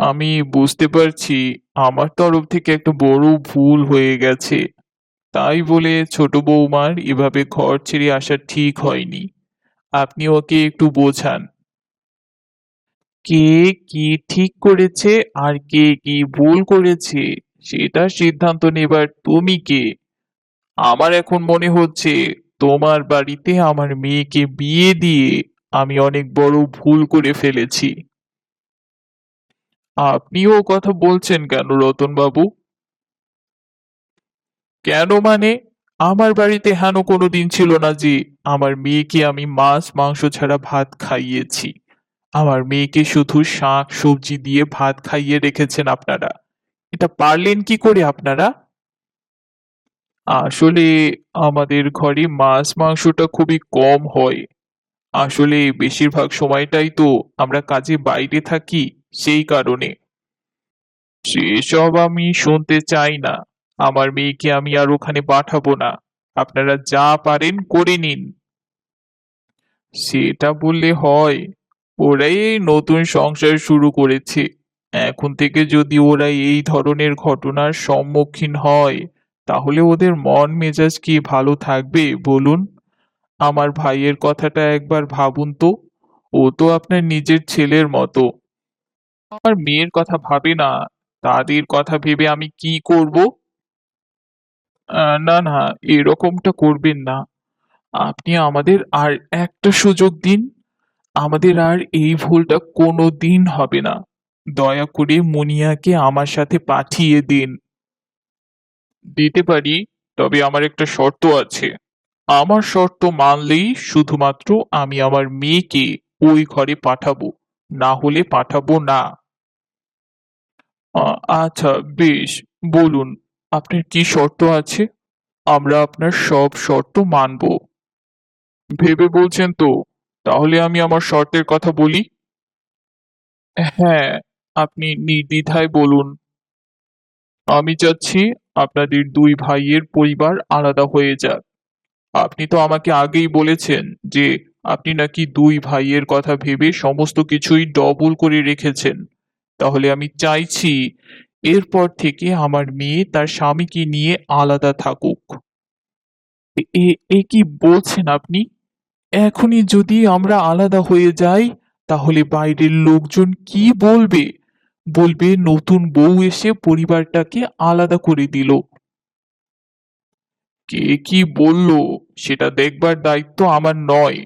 আমি বুঝতে পারছি, আমার তরফ থেকে একটা বড় ভুল হয়ে গেছে। তাই বলে ছোট বৌমার এভাবে ঘর ছেড়ে আসা ঠিক হয়নি। আপনি ওকে একটু বোঝান। কে কি ঠিক করেছে আর কে কি ভুল করেছে সেটা সিদ্ধান্ত নেবার তুমি কে? আমার এখন মনে হচ্ছে তোমার বাড়িতে আমার মেয়েকে বিয়ে দিয়ে আমি অনেক বড় ভুল করে ফেলেছি। আপনিও কথা বলছেন কেন রতন বাবু কেন মানে? আমার বাড়িতে হেন কোনো দিন ছিল না যে আমার মেয়েকে আমি মাছ, মাংস ছাড়া ভাত খাইয়েছি। আমার মেয়েকে শুধু শাক, সবজি দিয়ে ভাত খাইয়ে রেখেছেন আপনারা। এটা পারলেন কি করে আপনারা? আসলে আমাদের ঘরে মাছ, মাংসটা খুবই কম হয়। আসলে বেশিরভাগ সময়টাই তো আমরা কাজে বাইরে থাকি। সেই কারণে। সেসব আমি শুনতে চাই না। আমার মেয়েকে আমি আর ওখানে পাঠাবো না। আপনারা যা পারেন করে নিন। সেটা বললে হয়। ওরাই এই নতুন সংসার শুরু করেছে। এখন থেকে যদি ওরা এই ধরনের ঘটনার সম্মুখীন হয়, তাহলে ওদের মন মেজাজ কি ভালো থাকবে, বলুন? আমার ভাইয়ের কথাটা একবার ভাবুন তো। ও তো আপনার নিজের ছেলের মতো। আমার মেয়ের কথা ভাবে না তাদের কথা ভেবে আমি কি করব? না না, এরকমটা করবেন না। আপনি আমাদের আর একটা সুযোগ দিন, আমাদের আর এই ভুলটা কোনো দিন হবে না। দয়া করে মুনিয়াকে আমার সাথে পাঠিয়ে দিন। দিতে পারি, তবে আমার একটা শর্ত আছে। আমার শর্ত মানলেই শুধুমাত্র আমি আমার মেয়েকে ওই ঘরে পাঠাবো, না হলে পাঠাবো না। আচ্ছা বেশ। বলুন, আপনার কি শর্ত আছে? আমরা আপনার সব শর্ত মানব। ভেবে বলছেন তো, তাহলে আমি আমার শর্তের কথা বলি? হ্যাঁ আপনি নির্দ্বিধায় বলুন। আমি চাচ্ছি আপনাদের দুই ভাইয়ের পরিবার আলাদা হয়ে যাক। আপনি তো আমাকে আগেই বলেছেন যে, আপনি নাকি দুই ভাইয়ের কথা ভেবে সমস্ত কিছুই ডবল করে রেখেছেন। তাহলে আমি চাইছি, এরপর থেকে আমার মেয়ে তার স্বামীকে নিয়ে আলাদা থাকুক। এ- কি বলছেন আপনি? এখনই যদি আমরা আলাদা হয়ে যাই, তাহলে বাইরের লোকজন কি বলবে? বলবে, নতুন বউ এসে পরিবারটাকে আলাদা করে দিল। কে কি বলল? সেটা দেখবার দায়িত্ব আমার নয়।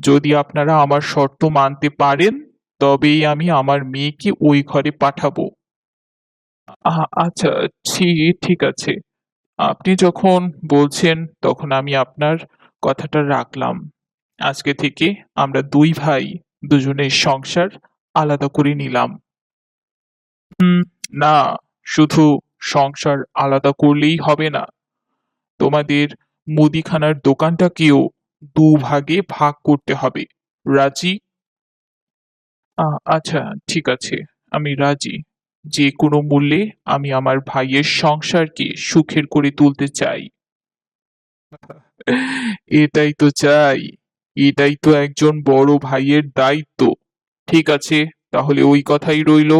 যদি আপনারা আমার শর্ত মানতে পারেন তবেই আমি আমার মেয়েকে ওই ঘরে পাঠাবো। আচ্ছা ঠিক আছে। আপনি যখন বলছেন, তখন আমি আপনার কথাটা রাখলাম। আজকে থেকে আমরা দুই ভাই দুজনের সংসার আলাদা করে নিলাম। না, শুধু সংসার আলাদা করলেই হবে না। তোমাদের মুদিখানার দোকানটাকেও দু ভাগে করতে হবে। রাজি? আচ্ছা ঠিক আছে। আমি রাজি। যে কোনো মূল্যে আমি আমার ভাইয়ের সংসারকে সুখের করে তুলতে চাই। এটাই তো চাই। এটাই তো একজন বড় ভাইয়ের দায়িত্ব। ঠিক আছে, তাহলে ওই কথাই রইল।